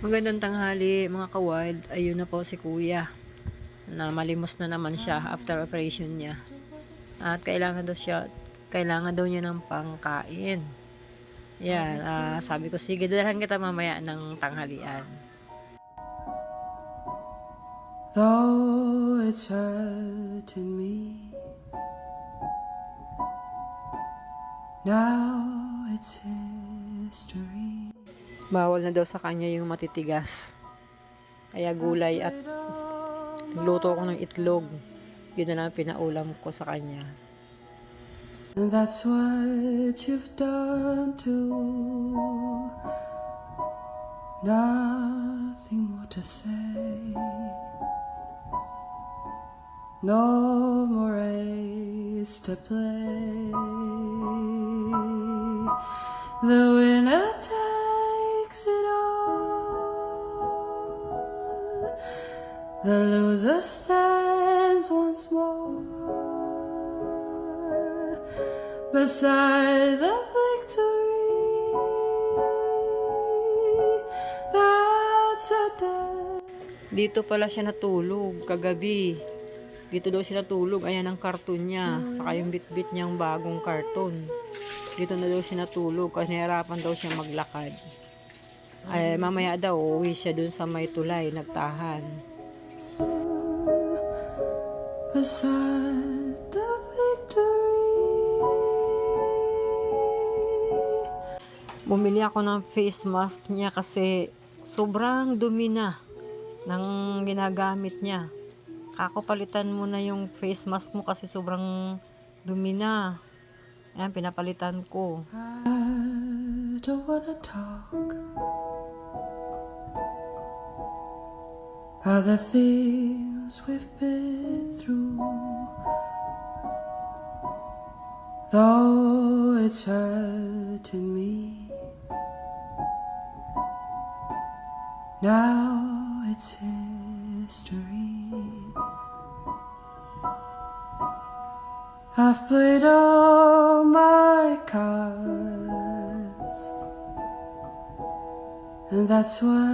Magandang tanghali mga ka-wild. Ayun na po si kuya. Na malimos na naman siya after operation niya. At kailangan daw siya, kailangan daw niya ng pangkain. Yan, ah, sabi ko sige, dalahan kita mamaya ng tanghalian. Though it's hurting me, now it's history. Bawal na daw sa kanya yung matitigas. Kaya gulay at luto ko ng itlog. Yun na lang pinaulam ko sa kanya. And that's what you've done too. Nothing more to say. No more race to play. The winner takes The loser stands once more beside the victory. That's a dance. Dito pala siya natulog kagabi. Dito daw siya natulog. Ayan ang karton niya. Saka yung bit-bit niyang bagong karton. Dito na daw siya natulog kasi nahirapan daw siya maglakad. Ay, mamaya daw, uwi siya dun sa may tulay, nagtahan. beside the victory. Bumili ako ng face mask niya kasi sobrang dumi na ng ginagamit niya. Kakapalitan mo na yung face mask mo kasi sobrang dumi na. Ayan, pinapalitan ko. I don't wanna talk of the things we've been through. Though it's hurting me, now it's history. I've played all my cards, and that's why.